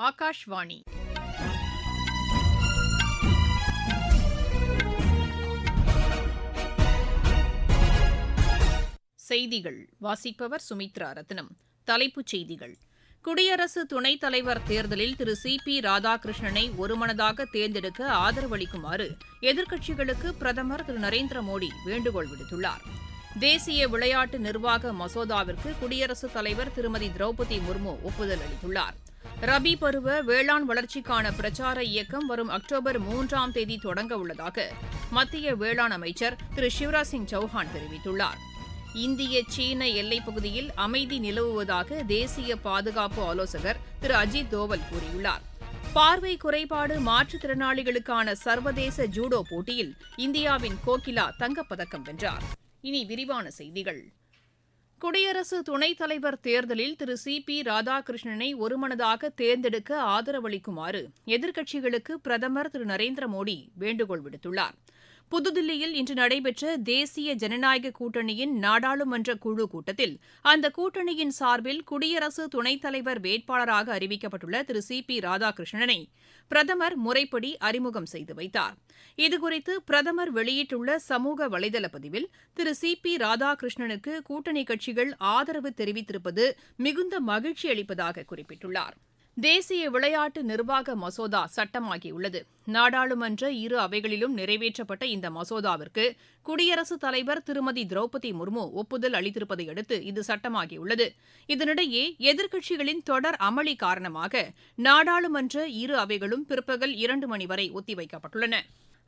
ஆகாஷ்வாணி. செய்திகள். வாசிப்பவர் சுமித்ரா ரத்னம். தலைப்புச் செய்திகள். குடியரசு துணைத் தலைவர் தேர்தலில் திரு சி. பி. ராதாகிருஷ்ணனை ஒருமனதாக தேர்ந்தெடுக்க ஆதரவளிக்குமாறு எதிர்க்கட்சிகளுக்கு பிரதமர் திரு. நரேந்திர மோடி வேண்டுகோள் விடுத்துள்ளார். தேசிய விளையாட்டு நிர்வாக மசோதாவிற்கு குடியரசுத் தலைவர் திருமதி திரௌபதி முர்மு ஒப்புதல் அளித்துள்ளார். ரபி பருவ வேளாண் வளர்ச்சிக்கான பிரச்சார இயக்கம் வரும் அக்டோபர் மூன்றாம் தேதி தொடங்க உள்ளதாக மத்திய வேளாண் அமைச்சர் திரு சிவராஜ் சிங் சௌஹான் தெரிவித்துள்ளார். இந்திய சீன எல்லைப் பகுதியில் அமைதி நிலவுவதாக தேசிய பாதுகாப்பு ஆலோசகர் திரு அஜித் தோவல் கூறியுள்ளார். பார்வை குறைபாடு மாற்றுத்திறனாளிகளுக்கான சர்வதேச ஜூடோ போட்டியில் இந்தியாவின் கோகிலா தங்கப்பதக்கம் வென்றார். இனி விரிவான செய்திகள். குடியரசு துணைத் தலைவர் தேர்தலில் திரு. சி. பி. ராதாகிருஷ்ணனை ஒருமனதாக தேர்ந்தெடுக்க ஆதரவளிக்குமாறு எதிர்க்கட்சிகளுக்கு பிரதமர் திரு. நரேந்திர மோடி வேண்டுகோள் விடுத்துள்ளார். புதுதில்லியில் இன்று நடைபெற்ற தேசிய ஜனநாயக கூட்டணியின் நாடாளுமன்ற குழு கூட்டத்தில் அந்த கூட்டணியின் சார்பில் குடியரசு துணைத் தலைவர் வேட்பாளராக அறிவிக்கப்பட்டுள்ள திரு சி பி ராதாகிருஷ்ணனை பிரதமர் முறைப்படி அறிமுகம் செய்து வைத்தார். இதுகுறித்து பிரதமர் வெளியிட்டுள்ள சமூக வலைதள பதிவில் திரு சி பி ராதாகிருஷ்ணனுக்கு கூட்டணி கட்சிகள் ஆதரவு தெரிவித்திருப்பது மிகுந்த மகிழ்ச்சி அளிப்பதாக குறிப்பிட்டுள்ளார். தேசிய விளையாட்டு நிர்வாக மசோதா சட்டமாகியுள்ளது. நாடாளுமன்ற இரு அவைகளிலும் நிறைவேற்றப்பட்ட இந்த மசோதாவிற்கு குடியரசுத் தலைவர் திருமதி திரௌபதி முர்மு ஒப்புதல் அளித்திருப்பதை அடுத்து இது சட்டமாகியுள்ளது. இதனிடையே எதிர்க்கட்சிகளின் தொடர் அமளி காரணமாக நாடாளுமன்ற இரு அவைகளும் பிற்பகல் இரண்டு மணி வரை ஒத்திவைக்கப்பட்டுள்ளன.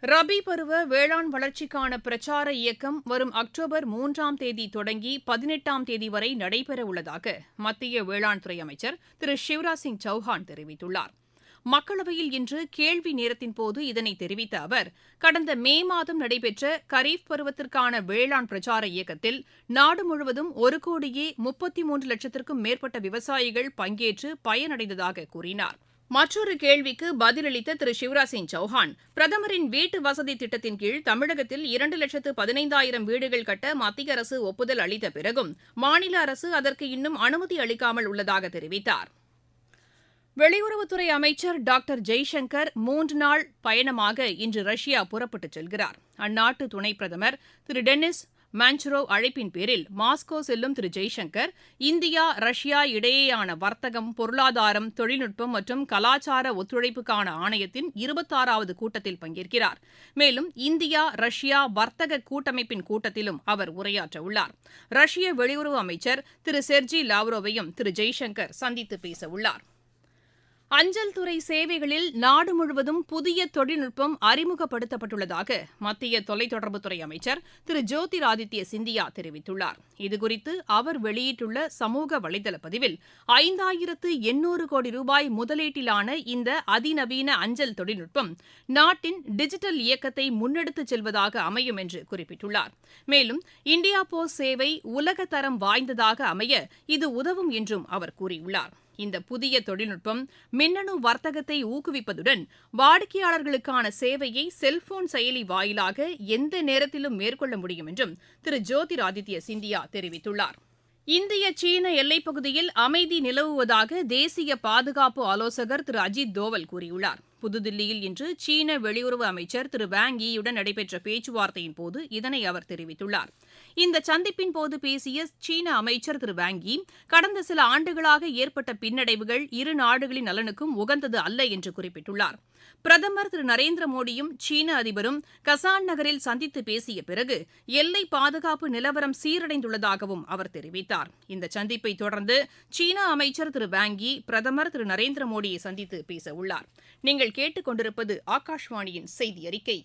ரபி பருவ வேளாண் வளர்ச்சிக்கான பிரச்சார இயக்கம் வரும் அக்டோபர் மூன்றாம் தேதி தொடங்கி பதினெட்டாம் தேதி வரை நடைபெறவுள்ளதாக மத்திய வேளாண் துறை அமைச்சர் திரு சிவராஜ் சிங் சௌஹான் தெரிவித்துள்ளார். மக்களவையில் இன்று கேள்வி நேரத்தின் போது இதனை தெரிவித்த அவர் கடந்த மே மாதம் நடைபெற்ற கரீப் பருவத்திற்கான வேளாண் பிரச்சார இயக்கத்தில் நாடு முழுவதும் ஒரு கோடியே முப்பத்தி மூன்று லட்சத்திற்கும் மேற்பட்ட விவசாயிகள் பங்கேற்று பயனடைந்ததாக கூறினார். மற்றொரு கேள்விக்கு பதிலளித்த திரு சிவராஜ் சிங் சௌஹான் பிரதமரின் வீட்டு வசதி திட்டத்தின் கீழ் தமிழகத்தில் இரண்டு லட்சத்து பதினைந்தாயிரம் வீடுகள் கட்ட மத்திய அரசு ஒப்புதல் அளித்த பிறகும் மாநில அரசு அதற்கு இன்னும் அனுமதி அளிக்காமல் உள்ளதாக தெரிவித்தார். வெளியுறவுத்துறை அமைச்சர் டாக்டர் ஜெய்சங்கர் மூன்று நாள் பயணமாக இன்று ரஷ்யா புறப்பட்டுச் செல்கிறார். அந்நாட்டு துணை பிரதமர் திரு டெனிஸ் மான்ச்ரோவ் அழைப்பின் பேரில் மாஸ்கோ செல்லும் திரு ஜெய்சங்கர் இந்தியா ரஷ்யா இடையேயான வர்த்தகம் பொருளாதாரம் தொழில்நுட்பம் மற்றும் கலாச்சார ஒத்துழைப்புக்கான ஆணையத்தின் இருபத்தாறாவது கூட்டத்தில் பங்கேற்கிறார். மேலும் இந்தியா ரஷ்யா வர்த்தக கூட்டமைப்பின் கூட்டத்திலும் அவர் உரையாற்றவுள்ளார் ரஷ்ய வெளியுறவு அமைச்சர் திரு செர்ஜி லாவ்ரோவையும் திரு ஜெய்சங்கர் சந்தித்து பேசவுள்ளார் அஞ்சல் துறை சேவைகளில் நாடு முழுவதும் புதிய தொழில்நுட்பம் அறிமுகப்படுத்தப்பட்டுள்ளதாக மத்திய தொலைத்தொடர்புத்துறை அமைச்சர் திரு ஜோதிராதித்ய சிந்தியா தெரிவித்துள்ளார். இதுகுறித்து அவர் வெளியிட்டுள்ள சமூக வலைதள பதிவில் ஐந்தாயிரத்து எண்ணூறு கோடி ரூபாய் முதலீட்டிலான இந்த அதிநவீன அஞ்சல் தொழில்நுட்பம் நாட்டின் டிஜிட்டல் இயக்கத்தை முன்னெடுத்துச் செல்வதாக அமையும் என்று குறிப்பிட்டுள்ளார். மேலும் இந்தியா போஸ்ட் சேவை உலகத்தரம் வாய்ந்ததாக அமைய இது உதவும் என்றும் அவர் கூறியுள்ளார். இந்த புதிய தொழில்நுட்பம் மின்னணு வர்த்தகத்தை ஊக்குவிப்பதுடன் வாடிக்கையாளர்களுக்கான சேவையை செல்போன் செயலி வாயிலாக எந்த நேரத்திலும் மேற்கொள்ள முடியும் என்றும் திரு ஜோதிராதித்ய சிந்தியா தெரிவித்துள்ளார். இந்திய சீன எல்லைப்பகுதியில் அமைதி நிலவுவதாக தேசிய பாதுகாப்பு ஆலோசகர் திரு அஜித் தோவல் கூறியுள்ளார். புதுதில்லியில் இன்று சீன வெளியுறவு அமைச்சர் திரு வேங் ஈயுடன் நடைபெற்ற பேச்சுவார்த்தையின் போது இதனை அவர் தெரிவித்துள்ளார். இந்த சந்திப்பின் போது பேசிய சீன அமைச்சர் திரு வாங்கி கடந்த சில ஆண்டுகளாக ஏற்பட்ட பின்னடைவுகள் இரு நாடுகளின் நலனுக்கும் உகந்தது அல்ல என்று குறிப்பிட்டுள்ளார். பிரதமர் திரு நரேந்திர மோடியும் சீன அதிபரும் கசான் நகரில் சந்தித்து பேசிய பிறகு எல்லை பாதுகாப்பு நிலவரம் சீரடைந்துள்ளதாகவும் அவர் தெரிவித்தார். இந்த சந்திப்பை தொடர்ந்து சீன அமைச்சர் திரு வாங்கி பிரதமர் திரு நரேந்திர மோடியை சந்தித்து பேசவுள்ளார். நீங்கள் கேட்டுக்கொண்டிருப்பது ஆகாஷ்வாணியின் செய்தி அறிக்கை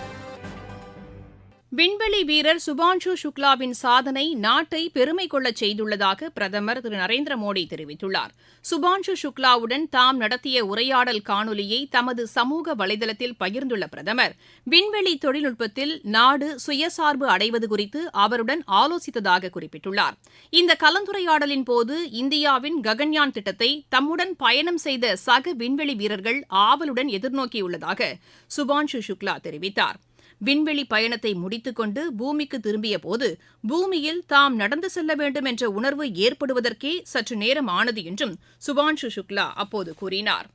விண்வெளி வீரர் சுபான்ஷு சுக்லாவின் சாதனை நாட்டை பெருமை கொள்ளச் செய்துள்ளதாக பிரதமர் திரு. நரேந்திர மோடி தெரிவித்துள்ளார். சுபான்ஷு சுக்லாவுடன் தாம் நடத்திய உரையாடல் காணொலியை தமது சமூக வலைதளத்தில் பகிர்ந்துள்ள பிரதமர் விண்வெளி தொழில்நுட்பத்தில் நாடு சுயசார்பு அடைவது குறித்து அவருடன் ஆலோசித்ததாக குறிப்பிட்டுள்ளார். இந்த கலந்துரையாடலின் போது இந்தியாவின் ககன்யான் திட்டத்தை தம்முடன் பயணம் செய்த சக விண்வெளி வீரர்கள் ஆவலுடன் எதிர்நோக்கியுள்ளதாக சுபான்ஷு சுக்லா தெரிவித்தார். விண்வெளி பயணத்தை முடித்துக்கொண்டு பூமிக்கு திரும்பியபோது பூமியில் தாம் நடந்து செல்ல வேண்டும் என்ற உணர்வு ஏற்படுவதற்கே சற்று நேரம் ஆனது என்றும் சுபான்ஷு சுக்லா அப்போது கூறினார்.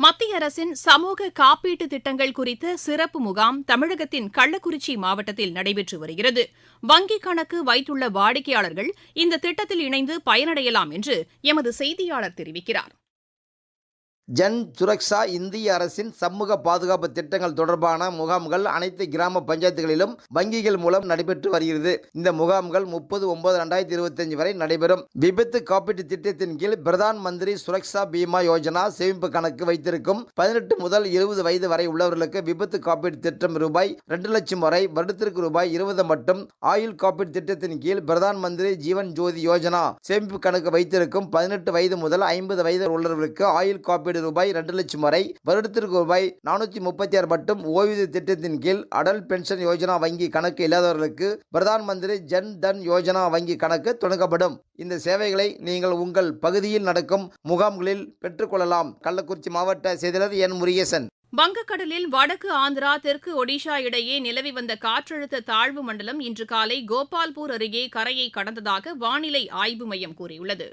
மத்திய அரசின் சமூக காப்பீட்டு திட்டங்கள் குறித்த சிறப்பு முகாம் தமிழகத்தின் கள்ளக்குறிச்சி மாவட்டத்தில் நடைபெற்று வருகிறது. வங்கிக் கணக்கு வைத்துள்ள வாடிக்கையாளர்கள் இந்த திட்டத்தில் இணைந்து பயனடையலாம் என்று எமது செய்தியாளர் தெரிவிக்கிறார். ஜன் சுரக்ஷா இந்திய அரசின் சமூக பாதுகாப்பு திட்டங்கள் தொடர்பான முகாம்கள் அனைத்து கிராம பஞ்சாயத்துகளிலும் வங்கிகள் மூலம் நடைபெற்று வருகிறது. இந்த முகாம்கள் முப்பது ஒன்பது ரெண்டாயிரத்தி இருபத்தஞ்சு வரை நடைபெறும். விபத்து காப்பீட்டு திட்டத்தின் கீழ் பிரதான் மந்திரி சுரக்ஷா பீமா யோஜனா சேமிப்பு கணக்கு வைத்திருக்கும். பதினெட்டு முதல் இருபது வயது வரை உள்ளவர்களுக்கு விபத்து காப்பீட்டு திட்டம் ரூபாய் ரெண்டு லட்சம் வரை வருடத்திற்கு ரூபாய் இருபது மட்டும். ஆயுள் காப்பீட்டு திட்டத்தின் கீழ் பிரதான் மந்திரி ஜீவன் ஜோதி யோஜனா சேமிப்பு கணக்கு வைத்திருக்கும். பதினெட்டு வயது முதல் ஐம்பது வயது உள்ளவர்களுக்கு ஆயுள் காப்பீடு ரூபாய் ரெண்டு லட்சம் வரை வருடத்திற்கு ரூபாய் நானூற்றி முப்பத்தி ஆறு மட்டும் ஓய்வூதிய திட்டத்தின் கீழ் அடல் பென்ஷன் யோஜனா வங்கி கணக்கு இல்லாதவர்களுக்கு பிரதான் மந்திரி ஜன் தன் யோஜனா வங்கி கணக்கு தொடங்கப்படும். இந்த சேவைகளை நீங்கள் உங்கள் பகுதியில் நடக்கும் முகாம்களில் பெற்றுக்கொள்ளலாம். கள்ளக்குறிச்சி மாவட்ட செயலர் என் முருகேசன். வங்கக்கடலில் வடக்கு ஆந்திரா தெற்கு ஒடிஷா இடையே நிலவி வந்த காற்றழுத்த தாழ்வு மண்டலம் இன்று காலை கோபால்பூர் அருகே கரையை கடந்ததாக வானிலை ஆய்வு மையம் கூறியுள்ளது.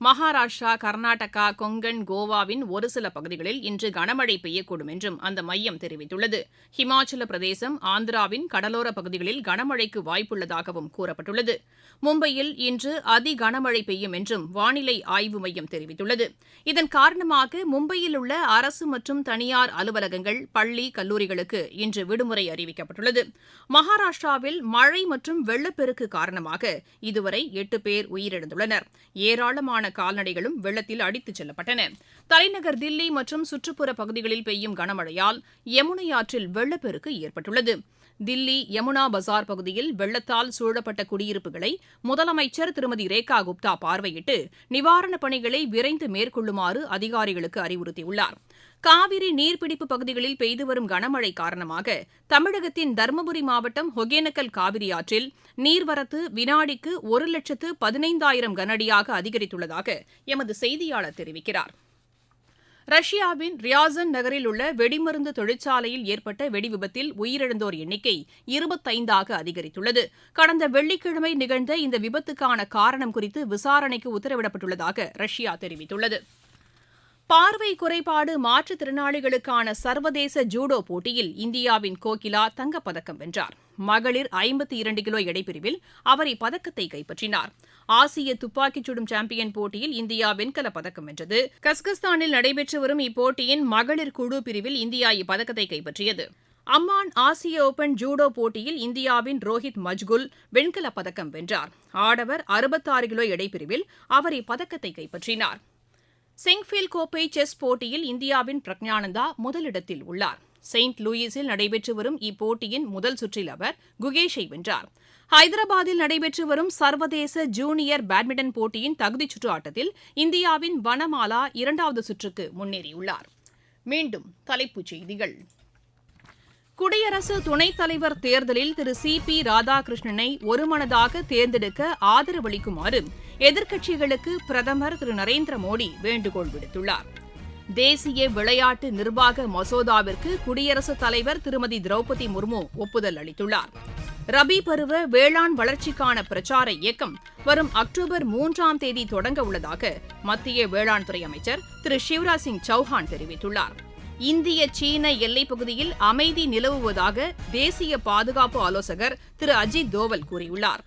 மகாராஷ்டிரா கர்நாடகா கொங்கன் கோவாவின் ஒரு சில பகுதிகளில் இன்று கனமழை பெய்யக்கூடும் என்றும் அந்த மையம் தெரிவித்துள்ளது. ஹிமாச்சல பிரதேசம் ஆந்திராவின் கடலோர பகுதிகளில் கனமழைக்கு வாய்ப்புள்ளதாகவும் கூறப்பட்டுள்ளது. மும்பையில் இன்று அதி கனமழை பெய்யும் என்றும் வானிலை ஆய்வு மையம் தெரிவித்துள்ளது. இதன் காரணமாக மும்பையில் உள்ள அரசு மற்றும் தனியார் அலுவலகங்கள் பள்ளி கல்லூரிகளுக்கு இன்று விடுமுறை அறிவிக்கப்பட்டுள்ளது. மகாராஷ்டிராவில் மழை மற்றும் வெள்ளப்பெருக்கு காரணமாக இதுவரை எட்டு பேர் உயிரிழந்துள்ளனர். ஏராளமான கால்நடைகளும் வெள்ளத்தில் அடித்துச் செல்லப்பட்டன. தலைநகர் தில்லி மற்றும் சுற்றுப்புற பகுதிகளில் பெய்யும் கனமழையால் யமுனை ஆற்றில் வெள்ளப்பெருக்கு ஏற்பட்டுள்ளது. தில்லி யமுனா பசார் பகுதியில் வெள்ளத்தால் சூழப்பட்ட குடியிருப்புகளை முதலமைச்சர் திருமதி ரேகா குப்தா பார்வையிட்டு நிவாரணப் பணிகளை விரைந்து மேற்கொள்ளுமாறு அதிகாரிகளுக்கு அறிவுறுத்தியுள்ளார். காவிரி நீர்பிடிப்பு பகுதிகளில் பெய்து வரும் கனமழை காரணமாக தமிழகத்தின் தருமபுரி மாவட்டம் ஒகேனக்கல் காவிரி ஆற்றில் நீர்வரத்து வினாடிக்கு ஒரு லட்சத்து பதினைந்தாயிரம் கனஅடியாக அதிகரித்துள்ளதாக எமது செய்தியாளர் தெரிவிக்கிறார். ரஷ்யாவின் ரியாசன் நகரில் உள்ள வெடிமருந்து தொழிற்சாலையில் ஏற்பட்ட வெடிவிபத்தில் உயிரிழந்தோர் எண்ணிக்கை இருபத்தைந்தாக அதிகரித்துள்ளது. கடந்த வெள்ளிக்கிழமை நிகழ்ந்த இந்த விபத்துக்கான காரணம் குறித்து விசாரணைக்கு உத்தரவிடப்பட்டுள்ளதாக ரஷ்யா தெரிவித்துள்ளது. பார்வை குறைபாடு மாற்றுத்திறனாளிகளுக்கான சர்வதேச ஜூடோ போட்டியில் இந்தியாவின் கோகிலா தங்கப்பதக்கம் வென்றார். மகளிர் ஐம்பத்தி இரண்டு கிலோ எடைப்பிரிவில் அவர் இப்பதக்கத்தை கைப்பற்றினார். ஆசிய துப்பாக்கிச் சுடும் சாம்பியன் போட்டியில் இந்தியா வெண்கலப் பதக்கம் வென்றது. கஸ்கஸ்தானில் நடைபெற்று வரும் இப்போட்டியின் மகளிர் குழு பிரிவில் இந்தியா இப்பதக்கத்தை கைப்பற்றியது. அம்மான் ஆசிய ஓபன் ஜூடோ போட்டியில் இந்தியாவின் ரோஹித் மஜ்குல் வெண்கலப் பதக்கம் வென்றார். ஆடவர் அறுபத்தாறு கிலோ எடைப்பிரிவில் அவர் இப்பதக்கத்தை கைப்பற்றினார். செங்ஃபீல் கோப்பை செஸ் போட்டியில் இந்தியாவின் பிரக்ஞானந்தா முதலிடத்தில் உள்ளார். செயின்ட் லூயிஸில் நடைபெற்று வரும் இப்போட்டியின் முதல் சுற்றில் அவர் குகேஷை வென்றார். ஹைதராபாத்தில் நடைபெற்று வரும் சர்வதேச ஜூனியர் பேட்மிண்டன் போட்டியின் தகுதிச் சுற்று ஆட்டத்தில் இந்தியாவின் வனமாலா இரண்டாவது சுற்றுக்கு முன்னேறியுள்ளார். மீண்டும் தலைப்புச் செய்திகள். குடியரசு துணைத் தலைவர் தேர்தலில் திரு சி பி ராதாகிருஷ்ணனை ஒருமனதாக தேர்ந்தெடுக்க ஆதரவளிக்குமாறு எதிர்க்கட்சிகளுக்கு பிரதமர் திரு நரேந்திர மோடி வேண்டுகோள் விடுத்துள்ளார். தேசிய விளையாட்டு நிர்வாக மசோதாவிற்கு குடியரசுத் தலைவர் திருமதி திரௌபதி முர்மு ஒப்புதல் அளித்துள்ளார். ரபி பருவ வேளாண் வளர்ச்சிக்கான பிரச்சார இயக்கம் வரும் அக்டோபர் மூன்றாம் தேதி தொடங்க உள்ளதாக மத்திய வேளாண் துறை அமைச்சர் திரு சிவராஜ் சிங் சௌஹான் தெரிவித்துள்ளார். இந்திய சீன எல்லைப் பகுதியில் அமைதி நிலவுவதாக தேசிய பாதுகாப்பு ஆலோசகர் திரு அஜித் தோவல் கூறியுள்ளார்.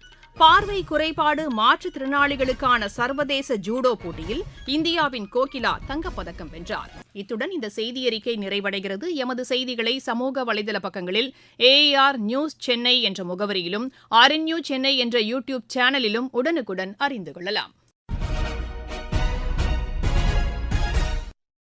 பார்வை குறைபாடு மாற்றுத்திறனாளிகளுக்கான சர்வதேச ஜூடோ போட்டியில் இந்தியாவின் கோகிலா தங்கப்பதக்கம் வென்றார். இத்துடன் இந்த செய்தியறிக்கை நிறைவடைகிறது. எமது செய்திகளை சமூக வலைதள பக்கங்களில் ஏஆர் நியூஸ் சென்னை என்ற முகவரியிலும் ஆர்என்யூ சென்னை என்ற யூடியூப் சேனலிலும் உடனுக்குடன் அறிந்து கொள்ளலாம்.